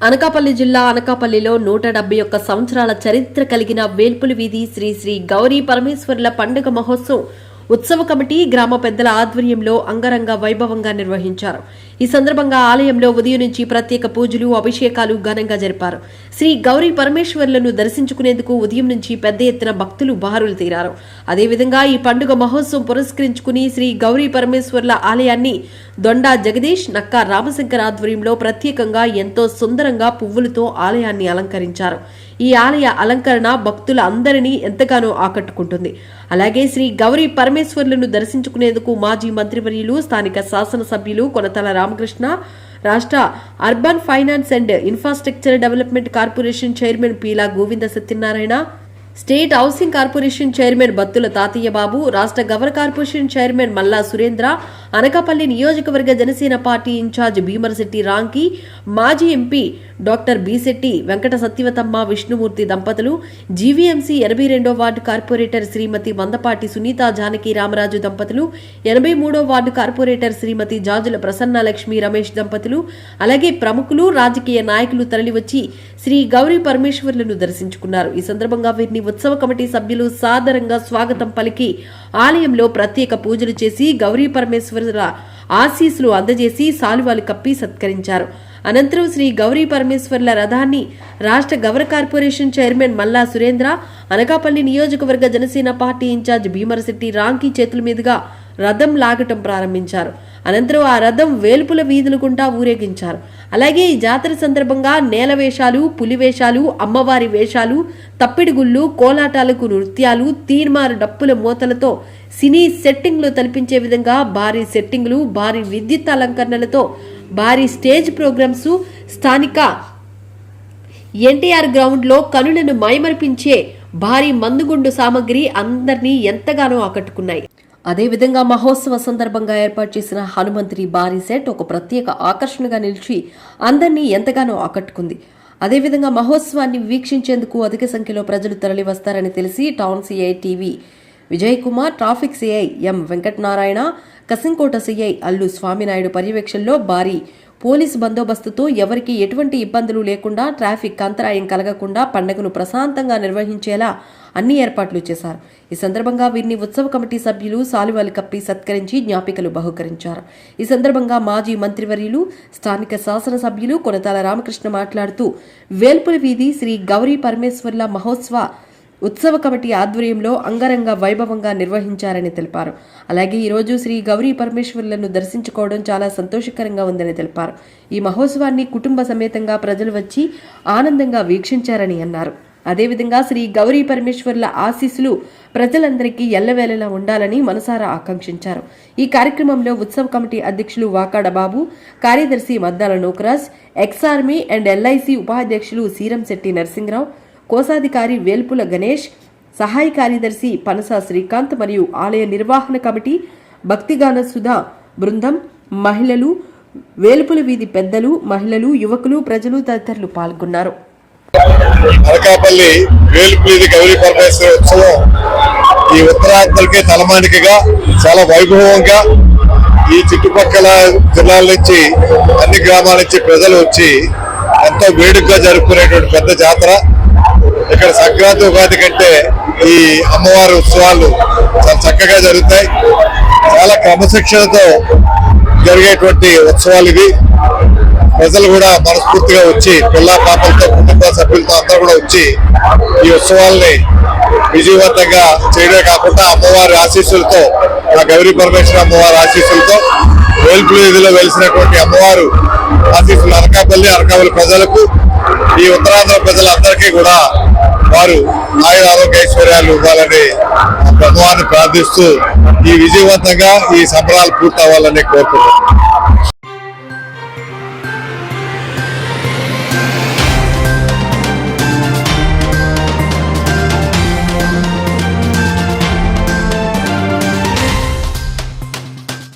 అనకాపల్లి జిల్లా అనకాపల్లిలో నూట డెబ్బై ఒక్క సంవత్సరాల చరిత్ర కలిగిన వేల్పుల వీధి శ్రీ శ్రీ గౌరీ పరమేశ్వరుల పండుగ మహోత్సవం ఉత్సవ కమిటీ గ్రామ పెద్దల ఆధ్వర్యంలో అంగరంగ వైభవంగా నిర్వహించారు. ఈ సందర్భంగా ఆలయంలో ఉదయం నుంచి ప్రత్యేక పూజలు అభిషేకాలు ఘనంగా జరిపారు. శ్రీ గౌరీ పరమేశ్వర్లను దర్శించుకునేందుకు ఉదయం నుంచి పెద్ద ఎత్తున భక్తులు బారులు తీరారు. అదేవిధంగా ఈ పండుగ మహోత్సవం పురస్కరించుకుని శ్రీ గౌరీ పరమేశ్వర్ల ఆలయాన్ని దొండా జగదీష్ నక్కా రామశంకర్ ఆధ్వర్యంలో ప్రత్యేకంగా ఎంతో సుందరంగా పువ్వులతో ఆలయాన్ని అలంకరించారు. ఈ ఆలయ అలంకరణ భక్తుల అందరినీ ఎంతగానో ఆకట్టుకుంటుంది. అలాగే శ్రీ గౌరీ పరమేశ్వర్లను దర్శించుకునేందుకు మాజీ మంత్రివర్యులు స్థానిక శాసనసభ్యులు కొనతల రామకృష్ణ రాష్ట్ర urban finance and infrastructure development corporation chairman Peela Govinda Satyanarayana state housing corporation chairman Battula Tatayya Babu రాష్ట్ర గవర్నర్ కార్పొరేషన్ చైర్మన్ మల్లా సురేంద్ర అనకాపల్లి నియోజకవర్గ జనసేన పార్టీ ఇన్ఛార్జ్ భీమరశెట్టి రాంకి మాజీ ఎంపీ డాక్టర్ బిశెట్టి వెంకట సత్యవతమ్మ విష్ణుమూర్తి దంపతులు జీవీఎంసీ ఎనభై రెండో వార్డు కార్పొరేటర్ శ్రీమతి మందపాటి సునీత జానకి రామరాజు దంపతులు ఎనభై మూడో వార్డు కార్పొరేటర్ శ్రీమతి జాజుల ప్రసన్న లక్ష్మి రమేష్ దంపతులు అలాగే ప్రముఖులు రాజకీయ నాయకులు తరలివచ్చి శ్రీ గౌరీ పరమేశ్వర్లను దర్శించుకున్నారు. ఈ సందర్భంగా వీరిని ఉత్సవ కమిటీ సభ్యులు సాదరంగా స్వాగతం పలికి ఆలయంలో ప్రత్యేక పూజలు చేసి గౌరీ పరమేశ్వరుల ఆశీస్సులు అందజేసి సాలువాలు కప్పి సత్కరించారు. అనంతరం శ్రీ గౌరీ పరమేశ్వర్ల రథాన్ని రాష్ట్ర గవర్ కార్పొరేషన్ చైర్మన్ మల్లా సురేంద్ర అనకాపల్లి నియోజకవర్గ జనసేన పార్టీ ఇన్ఛార్జ్ భీమరశెట్టి రాంకి చేతుల మీదుగా రథం లాగటం ప్రారంభించారు. అనంతరం ఆ రథం వేల్పుల వీధులు గుండా ఊరేగించారు. అలాగే ఈ జాతర సందర్భంగా నేల వేషాలు పులి వేషాలు అమ్మవారి వేషాలు తప్పిడిగుళ్ళు కోలాటాలకు నృత్యాలు తీర్మారు డప్పుల మూతలతో సినీ సెట్టింగ్లు తలపించే విధంగా భారీ సెట్టింగ్లు భారీ విద్యుత్ అలంకరణలతో భారీ స్టేజ్ ప్రోగ్రామ్స్ స్థానిక ఎన్టీఆర్ గ్రౌండ్లో కనులను మైమరిపించే భారీ మందుగుండు సామగ్రి అందరినీ ఎంతగానో ఆకట్టుకున్నాయి. అదేవిధంగా మహోత్సవ సందర్భంగా ఏర్పాటు చేసిన హనుమంతుడి భారీ సెట్ ఒక ప్రత్యేక ఆకర్షణగా నిలిచి అందరినీ ఎంతగానో ఆకట్టుకుంది. అదేవిధంగా మహోత్సవాన్ని వీక్షించేందుకు అధిక సంఖ్యలో ప్రజలు తరలి వస్తారని తెలిసి town CI TV Vijay Kumar traffic CI M Venkatanarayana Kasimkota CI Allu Swaminaidu పర్యవేక్షణలో భారీ పోలీసు బందోబస్తుతో ఎవరికీ ఎటువంటి ఇబ్బందులు లేకుండా ట్రాఫిక్ అంతరాయం కలగకుండా పండుగను ప్రశాంతంగా నిర్వహించేలా అన్ని ఏర్పాట్లు చేశారు. ఈ సందర్భంగా వీరిని ఉత్సవ కమిటీ సభ్యులు సాలువాలు కప్పి సత్కరించి జ్ఞాపికలు బహుకరించారు. ఈ సందర్భంగా మాజీ మంత్రివర్యులు స్థానిక శాసనసభ్యులు కొనతాల రామకృష్ణ మాట్లాడుతూ వేల్పుల వీధి శ్రీ గౌరీ పరమేశ్వర్ల మహోత్సవ ఉత్సవ కమిటీ ఆధ్వర్యంలో అంగరంగ వైభవంగా నిర్వహించారని తెలిపారు. అలాగే ఈరోజు శ్రీ గౌరీ పరమేశ్వర్లను దర్శించుకోవడం చాలా సంతోషకరంగా ఉందని తెలిపారు. ఈ మహోత్సవాన్ని కుటుంబ సమేతంగా ప్రజలు వచ్చి ఆనందంగా వీక్షించారని అన్నారు. అదేవిధంగా శ్రీ గౌరీ పరమేశ్వర్ల ఆశీస్సులు ప్రజలందరికీ ఎల్లవేళలా ఉండాలని మనసారా ఆకాంక్షించారు. ఈ కార్యక్రమంలో ఉత్సవ కమిటీ అధ్యక్షులు వాకాడ బాబు కార్యదర్శి Maddala Nookaraj ex army and LIC ఉపాధ్యక్షులు సీరంశెట్టి నరసింహరావు కోశాధికారి వేల్పుల గణేష్ సహాయ కార్యదర్శి పనస శ్రీకాంత్ మరియు ఆలయ నిర్వహణ కమిటీ భక్తిగాన సుధా బృందం మహిళలు వేల్పుల వీధి పెద్దలు మహిళలు యువకులు ప్రజలు తదితరులు పాల్గొన్నారు. అనకాపల్లి వేలుపులిది గౌరీ పరమేశ్వర ఉత్సవం ఈ ఉత్తరాంతలకి తలమానికగా చాలా వైభవంగా ఈ చుట్టుపక్కల జిల్లాల నుంచి అన్ని గ్రామాల నుంచి ప్రజలు వచ్చి ఎంతో వేడుకగా జరుపుకునేటువంటి పెద్ద జాతర. ఇక్కడ సంక్రాంతి ఉగాది కంటే ఈ అమ్మవారి ఉత్సవాలు చాలా చక్కగా జరుగుతాయి. చాలా క్రమశిక్షణతో జరిగేటువంటి ఉత్సవాలు ఇవి. ప్రజలు కూడా మనస్ఫూర్తిగా వచ్చి పిల్ల పాపలతో కుటుంబ సభ్యులతో అందరూ కూడా వచ్చి ఈ ఉత్సవాల్ని విజయవంతంగా చేయడమే కాకుండా అమ్మవారి ఆశీస్సులతో ఆ గౌరీ పరమేశ్వర అమ్మవారి ఆశీస్సులతో వేల్పుల వీధిలో వెలిసినటువంటి అమ్మవారు ఆశీస్సులు అనకాపల్లి అనకాపల్లి ప్రజలకు ఈ ఉత్తరాంధ్ర ప్రజలందరికీ కూడా వారు ఆయుర ఆరోగ్య ఐశ్వర్యాలు ఇవ్వాలని భగవాన్ని ప్రార్థిస్తూ ఈ విజయవంతంగా ఈ సంబరాలు పూర్తవ్వాలని కోరుకుంటున్నాను.